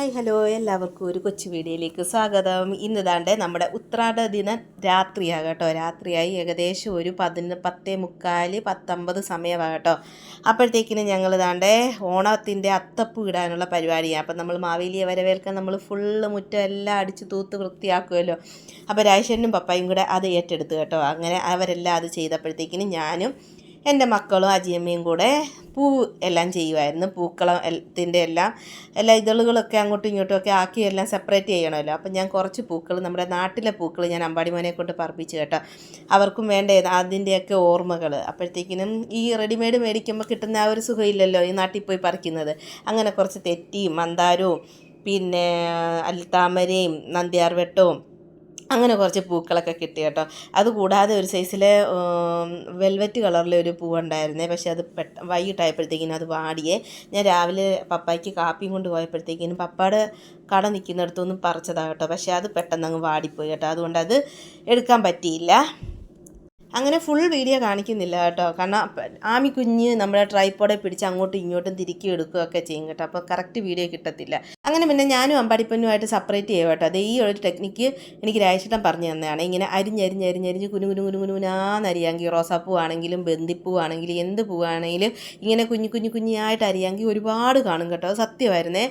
Hi hello. എല്ലാവർക്കും ഒരു കൊച്ചു വീഡിയോയിലേക്ക് സ്വാഗതം. ഇന്ന് ദാണ്ട് നമ്മുടെ ഉത്രാട ദിന രാത്രിയാണ് കേട്ടോ. രാത്രിയായി ഏകദേശം ഒരു പതിന് പത്തേ മുക്കാൽ പത്തൊമ്പത് സമയമാണ് കേട്ടോ. അപ്പോഴത്തേക്കിന് ഞങ്ങൾ ദാണ്ട് ഓണത്തിന്റെ അത്തപ്പൂ ഇടാനുള്ള പരിപാടിയാണ്. അപ്പം നമ്മൾ മാവേലിയെ വരവേൽക്കാൻ നമ്മൾ ഫുള്ള് മുറ്റം എല്ലാം അടിച്ച് തൂത്ത് വൃത്തിയാക്കുമല്ലോ. അപ്പോൾ രാജേഷനും പപ്പായും കൂടെ അത് ഏറ്റെടുത്ത് കേട്ടോ. അങ്ങനെ അവരെല്ലാം അത് ചെയ്തപ്പോഴത്തേക്കിന് ഞാനും എന്റെ മക്കളും അജിയമ്മയും കൂടെ പൂ എല്ലാം ചെയ്യുമായിരുന്നു. പൂക്കളത്തിന്റെ എല്ലാം എല്ലാ ഇതളുകളൊക്കെ അങ്ങോട്ടും ഇങ്ങോട്ടും ഒക്കെ ആക്കി എല്ലാം സെപ്പറേറ്റ് ചെയ്യണമല്ലോ. അപ്പം ഞാൻ കുറച്ച് പൂക്കൾ നമ്മുടെ നാട്ടിലെ പൂക്കൾ ഞാൻ അമ്പാടിമോനെ കൊണ്ട് പറപ്പിച്ച് കേട്ടോ. അവർക്കും വേണ്ട അതിന്റെയൊക്കെ ഓർമ്മകൾ അപ്പോഴത്തേക്കിനും ഈ റെഡിമെയ്ഡ് മേടിക്കുമ്പോൾ കിട്ടുന്ന ആ ഒരു സുഖമില്ലല്ലോ ഈ നാട്ടിൽ പോയി പറിക്കുന്നത്. അങ്ങനെ കുറച്ച് തെറ്റിയും മന്ദാരവും പിന്നെ അൽത്താമരയും നന്ദ്യാർ വെട്ടവും അങ്ങനെ കുറച്ച് പൂക്കളൊക്കെ കിട്ടി കേട്ടോ. അതുകൂടാതെ ഒരു സൈസിലെ വെൽവെറ്റ് കളറിലെ ഒരു പൂവുണ്ടായിരുന്നേ പക്ഷേ അത് പെട്ട വൈകിട്ടായപ്പോഴത്തേക്കിനും അത് വാടിയേ. ഞാൻ രാവിലെ പപ്പായ്ക്ക് കാപ്പിയും കൊണ്ട് പോയപ്പോഴത്തേക്കിനും പപ്പയുടെ കട നിൽക്കുന്നിടത്തൊന്നും പറിച്ചതാണ് കേട്ടോ. പക്ഷേ അത് പെട്ടെന്ന് അങ്ങ് വാടിപ്പോയി കേട്ടോ. അതുകൊണ്ട് അത് എടുക്കാൻ പറ്റിയില്ല. അങ്ങനെ ഫുൾ വീഡിയോ കാണിക്കുന്നില്ല കേട്ടോ. കാരണം ആമി കുഞ്ഞ് നമ്മുടെ ട്രൈപ്പോടെ പിടിച്ച് അങ്ങോട്ടും ഇങ്ങോട്ടും തിരിക്കി എടുക്കുകയൊക്കെ ചെയ്യും കേട്ടോ. അപ്പോൾ കറക്റ്റ് വീഡിയോ കിട്ടത്തില്ല. അങ്ങനെ പിന്നെ ഞാനും അമ്പാടിപ്പന്നുമായിട്ട് സെപ്പറേറ്റ് ചെയ്യും കേട്ടോ. അത് ഈ ഒരു ടെക്നിക്ക് എനിക്ക് രാജ്യം പറഞ്ഞു തന്നെയാണ് ഇങ്ങനെ അരിഞ്ഞരിഞ്ഞ് അരിഞ്ഞരിഞ്ഞ് കുനു കുനു കുനു കുനുകുനാന്നരിയാങ്കിൽ റോസാപ്പൂ ആണെങ്കിലും ബന്ദിപ്പൂ ആണെങ്കിലും എന്ത് പൂവാണെങ്കിലും ഇങ്ങനെ കുഞ്ഞു കുഞ്ഞു കുഞ്ഞായിട്ട് അരിയാങ്കിൽ ഒരുപാട് കാണും കേട്ടോ. സത്യമായിരുന്നേ.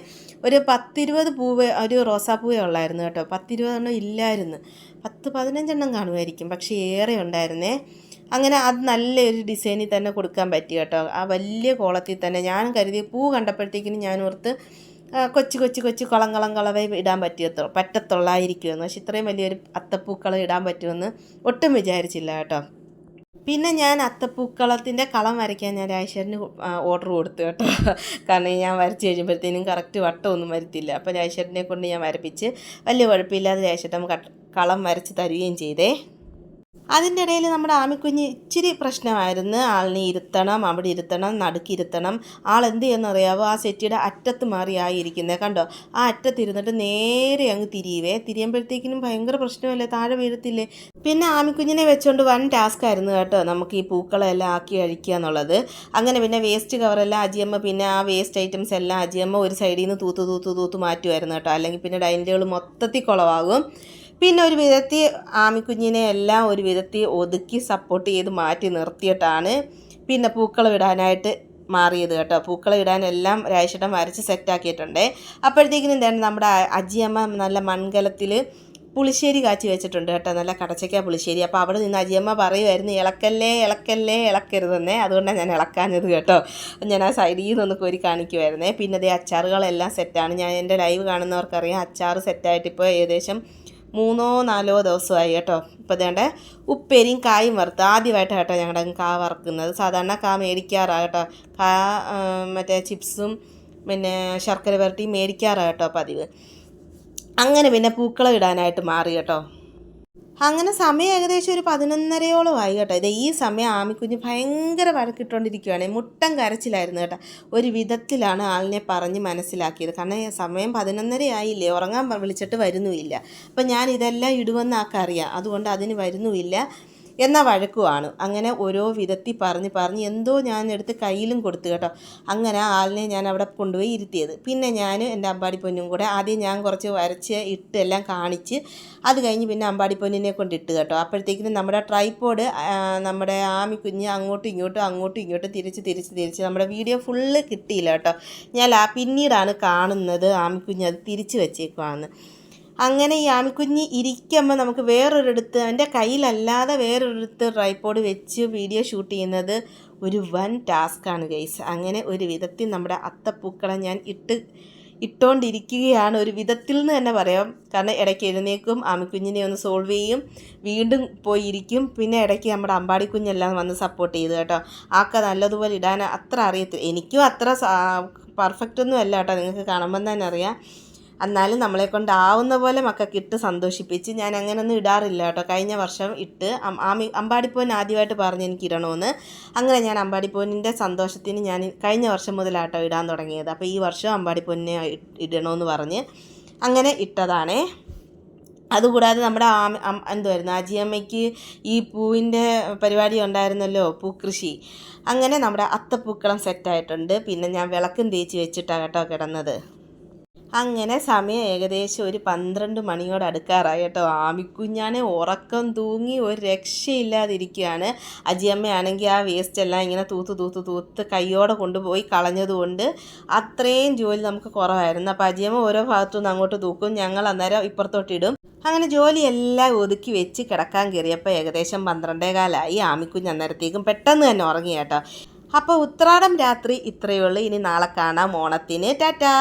ഒരു പത്തിരുപത് പൂവ് ഒരു റോസാപ്പൂവേ ഉള്ളായിരുന്നു കേട്ടോ. പത്തിരുപതെണ്ണം ഇല്ലായിരുന്നു. പത്ത് പതിനഞ്ചെണ്ണം കാണുമായിരിക്കും. പക്ഷേ ഏറെ ഉണ്ടായിരുന്നേ. അങ്ങനെ അത് നല്ലൊരു ഡിസൈനിൽ തന്നെ കൊടുക്കാൻ പറ്റി കേട്ടോ. ആ വലിയ കോളത്തിൽ തന്നെ ഞാൻ കരുതി പൂ കണ്ടപ്പോഴത്തേക്കിനും ഞാൻ ഓർത്ത് കൊച്ചു കൊച്ചു കൊച്ചു കളം കളം കളവേ ഇടാൻ പറ്റിയത്തോ പറ്റത്തുള്ളായിരിക്കുമെന്ന്. പക്ഷെ ഇത്രയും വലിയൊരു അത്തപ്പൂക്കളം ഇടാൻ പറ്റുമെന്ന് ഒട്ടും വിചാരിച്ചില്ല കേട്ടോ. പിന്നെ ഞാൻ അത്തപ്പൂക്കളത്തിന്റെ കളം വരയ്ക്കാൻ ഞാൻ രാജേശ്വരന് ഓർഡർ കൊടുത്തു കേട്ടോ. കാരണം ഞാൻ വരച്ച് കഴിയുമ്പോഴത്തേനും കറക്റ്റ് വട്ടമൊന്നും വരുത്തില്ല. അപ്പോൾ രാജേശ്വരനെ കൊണ്ട് ഞാൻ വരപ്പിച്ച് വലിയ കുഴപ്പമില്ലാതെ രാജേശ്വരൻ കളം വരച്ച് തരികയും ചെയ്തേ. അതിന്റെ ഇടയിൽ നമ്മുടെ ആമിക്കുഞ്ഞ് ഇച്ചിരി പ്രശ്നമായിരുന്നു. ആളിനെ ഇരുത്തണം അവിടെ ഇരുത്തണം നടുക്കിരുത്തണം ആൾ എന്ത് ചെയ്യുന്നറിയാവോ ആ സെറ്റിയുടെ അറ്റത്ത് മാറി ആയിരിക്കുന്നത് കണ്ടോ? ആ അറ്റത്ത് ഇരുന്നിട്ട് നേരെ അങ്ങ് തിരിയുവേ. തിരിയുമ്പോഴത്തേക്കിനും ഭയങ്കര പ്രശ്നമല്ലേ? താഴെ വീഴത്തില്ലേ? പിന്നെ ആമിക്കുഞ്ഞിനെ വെച്ചുകൊണ്ട് വൻ ടാസ്ക് ആയിരുന്നു കേട്ടോ നമുക്ക് ഈ പൂക്കളെല്ലാം ആക്കി കഴിക്കുക എന്നുള്ളത്. അങ്ങനെ പിന്നെ വേസ്റ്റ് കവറെല്ലാം അജിയമ്മ പിന്നെ ആ വേസ്റ്റ് ഐറ്റംസ് എല്ലാം അജിയമ്മ ഒരു സൈഡിൽ നിന്ന് തൂത്ത് തൂത്ത് തൂത്ത് മാറ്റുമായിരുന്നു കേട്ടോ. അല്ലെങ്കിൽ പിന്നെ ഡൈനിങ് ടേബിൾ മൊത്തത്തിൽ കുളവാകും. പിന്നെ ഒരു വിധത്തിൽ ആമിക്കുഞ്ഞിനെ എല്ലാം ഒരു വിധത്തിൽ ഒതുക്കി സപ്പോർട്ട് ചെയ്ത് മാറ്റി നിർത്തിയിട്ടാണ് പിന്നെ പൂക്കളം ഇടാനായിട്ട് മാറിയത് കേട്ടോ. പൂക്കൾ ഇടാനെല്ലാം രാജേട്ടൻ വരച്ച് സെറ്റാക്കിയിട്ടുണ്ട് അപ്പോഴത്തേക്കിനും എന്താണ് നമ്മുടെ അജിയമ്മ നല്ല മൺകലത്തിൽ പുളിശ്ശേരി കാച്ചി വെച്ചിട്ടുണ്ട് കേട്ടോ. നല്ല കടച്ചക്ക പുളിശ്ശേരി. അപ്പോൾ അവിടെ നിന്ന് അജിയമ്മ പറയുമായിരുന്നു ഇളക്കല്ലേ ഇളക്കല്ലേ ഇളക്കരുതെന്നേ. അതുകൊണ്ടാണ് ഞാൻ ഇളക്കാഞ്ഞത് കേട്ടോ. ഞാൻ ആ സൈഡിൽ നിന്നൊന്ന് കോരി കാണിക്കുമായിരുന്നേ പിന്നെ അതേ അച്ചാറുകളെല്ലാം സെറ്റാണ് ഞാൻ എന്റെ ലൈവ് കാണുന്നവർക്കറിയാം അച്ചാർ സെറ്റായിട്ട് ഇപ്പോൾ ഏകദേശം മൂന്നോ നാലോ ദിവസമായി കേട്ടോ. ഇപ്പോൾ ഇതേണ്ട ഉപ്പേരിയും കായും വറുത്ത് ആദ്യമായിട്ട് കേട്ടോ ഞങ്ങളുടെ കാ വറുക്കുന്നത്. സാധാരണ കാ മേടിക്കാറാണ് കേട്ടോ. കാ മറ്റേ ചിപ്സും പിന്നെ ശർക്കര വരട്ടിയും മേടിക്കാറാണ് കേട്ടോ പതിവ്. അങ്ങനെ പിന്നെ പൂക്കളം ഇടാനായിട്ട് മാറി കേട്ടോ. അങ്ങനെ സമയം ഏകദേശം ഒരു പതിനൊന്നരയോളം ആയി കേട്ടോ. ഇത് ഈ സമയം ആമിക്കുഞ്ഞ് ഭയങ്കര വഴക്കിട്ടുകൊണ്ടിരിക്കുകയാണ് മുട്ടം കരച്ചിലായിരുന്നു കേട്ടോ. ഒരു വിധത്തിലാണ് ആളിനെ പറഞ്ഞ് മനസ്സിലാക്കിയത്. കാരണം സമയം പതിനൊന്നര ആയില്ലേ ഉറങ്ങാൻ വിളിച്ചിട്ട് വരുന്നുമില്ല. അപ്പം ഞാൻ ഇതെല്ലാം ഇടുമെന്ന് ആൾക്കറിയാം. അതുകൊണ്ട് അതിന് വരുന്നുമില്ല. എന്ന വഴക്കുമാണ് അങ്ങനെ ഓരോ വിധത്തിൽ പറഞ്ഞ് പറഞ്ഞ് എന്തോ ഞാൻ എടുത്ത് കയ്യിലും കൊടുത്തു കേട്ടോ. അങ്ങനെ ആളിനെ ഞാൻ അവിടെ കൊണ്ടുപോയി ഇരുത്തിയത്. പിന്നെ ഞാൻ എന്റെ അമ്പാടി പൊന്നും കൂടെ ആദ്യം ഞാൻ കുറച്ച് വരച്ച് ഇട്ട് എല്ലാം കാണിച്ച് അത് കഴിഞ്ഞ് പിന്നെ അമ്പാടി പൊന്നിനെ കൊണ്ട് ഇട്ട് കേട്ടോ. അപ്പോഴത്തേക്കിനും നമ്മുടെ ട്രൈപ്പോഡ് നമ്മുടെ ആമി കുഞ്ഞ് അങ്ങോട്ടും ഇങ്ങോട്ടും അങ്ങോട്ടും ഇങ്ങോട്ടും തിരിച്ച് തിരിച്ച് തിരിച്ച് നമ്മുടെ വീഡിയോ ഫുള്ള് കിട്ടിയില്ല കേട്ടോ. ഞാൻ പിന്നീടാണ് കാണുന്നത് ആമി കുഞ്ഞ് അത് തിരിച്ച് വെച്ചേക്കുവാന്ന്. അങ്ങനെ ഈ ആമിക്കുഞ്ഞ് ഇരിക്കുമ്പോൾ നമുക്ക് വേറൊരിടത്ത് അവന്റെ കയ്യിലല്ലാതെ വേറൊരിടത്ത് ട്രൈപ്പോഡ് വെച്ച് വീഡിയോ ഷൂട്ട് ചെയ്യുന്നത് ഒരു വൻ ടാസ്ക്കാണ് ഗൈസ് അങ്ങനെ ഒരു വിധത്തിൽ നമ്മുടെ അത്തപ്പൂക്കളെ ഞാൻ ഇട്ട് ഇട്ടുകൊണ്ടിരിക്കുകയാണ് ഒരു വിധത്തിൽ നിന്ന് തന്നെ പറയാം. കാരണം ഇടയ്ക്ക് എഴുന്നേക്കും ആമിക്കുഞ്ഞിനെ ഒന്ന് സോൾവ് ചെയ്യും വീണ്ടും പോയി ഇരിക്കും പിന്നെ ഇടയ്ക്ക് നമ്മുടെ അമ്പാടി കുഞ്ഞെല്ലാം വന്ന് സപ്പോർട്ട് ചെയ്തു കേട്ടോ. ആക്ക നല്ലതുപോലെ ഇടാൻ അത്ര അറിയത്തില്ല. എനിക്കും അത്ര പെർഫെക്റ്റ് ഒന്നും അല്ല കേട്ടോ. നിങ്ങൾക്ക് കാണുമ്പോൾ തന്നെ അറിയാം. എന്നാലും നമ്മളെ കൊണ്ടാവുന്ന പോലെ മക്കൾക്ക് ഇട്ട് സന്തോഷിപ്പിച്ച് ഞാൻ അങ്ങനെയൊന്നും ഇടാറില്ല കേട്ടോ. കഴിഞ്ഞ വർഷം ഇട്ട് ആമി അമ്പാടിപ്പോൻ ആദ്യമായിട്ട് പറഞ്ഞ് എനിക്ക് ഇടണമെന്ന് അങ്ങനെ ഞാൻ അമ്പാടിപ്പോനിന്റെ സന്തോഷത്തിന് ഞാൻ കഴിഞ്ഞ വർഷം മുതലാട്ടോ ഇടാൻ തുടങ്ങിയത്. അപ്പോൾ ഈ വർഷം അമ്പാടിപ്പോനെ ഇടണമെന്ന് പറഞ്ഞ് അങ്ങനെ ഇട്ടതാണേ. അതുകൂടാതെ നമ്മുടെ എന്തുവായിരുന്നു? അജിയമ്മയ്ക്ക് ഈ പൂവിന്റെ പരിപാടി ഉണ്ടായിരുന്നല്ലോ പൂക്കൃഷി. അങ്ങനെ നമ്മുടെ അത്തപ്പൂക്കളം സെറ്റായിട്ടുണ്ട് പിന്നെ ഞാൻ വിളക്കും തേച്ച് വെച്ചിട്ടാണ് കേട്ടോ കിടന്നത്. അങ്ങനെ സമയം ഏകദേശം ഒരു പന്ത്രണ്ട് മണിയോട് അടുക്കാറായി കേട്ടോ. ആമിക്കുഞ്ഞാനെ ഉറക്കം തൂങ്ങി ഒരു രക്ഷയില്ലാതിരിക്കുകയാണ്. അജിയമ്മയാണെങ്കിൽ ആ വേസ്റ്റ് എല്ലാം ഇങ്ങനെ തൂത്ത് തൂത്ത് തൂത്ത് കൈയോടെ കൊണ്ടുപോയി കളഞ്ഞതുകൊണ്ട് അത്രയും ജോലി നമുക്ക് കുറവായിരുന്നു. അപ്പോൾ അജിയമ്മ ഓരോ ഭാഗത്തുനിന്ന് അങ്ങോട്ട് തൂക്കും. ഞങ്ങൾ അന്നേരം ഇപ്പുറത്തോട്ടിടും അങ്ങനെ ജോലിയെല്ലാം ഒതുക്കി വെച്ച് കിടക്കാൻ കയറിയപ്പോൾ ഏകദേശം പന്ത്രണ്ടേ കാലായി ആമിക്കുഞ്ഞ് അന്നേരത്തേക്കും പെട്ടെന്ന് തന്നെ ഉറങ്ങി കേട്ടോ. അപ്പോൾ ഉത്രാടം രാത്രി ഇത്രയേ ഉള്ളൂ. ഇനി നാളെ കാണാം ഓണത്തിന്. ടാറ്റാ!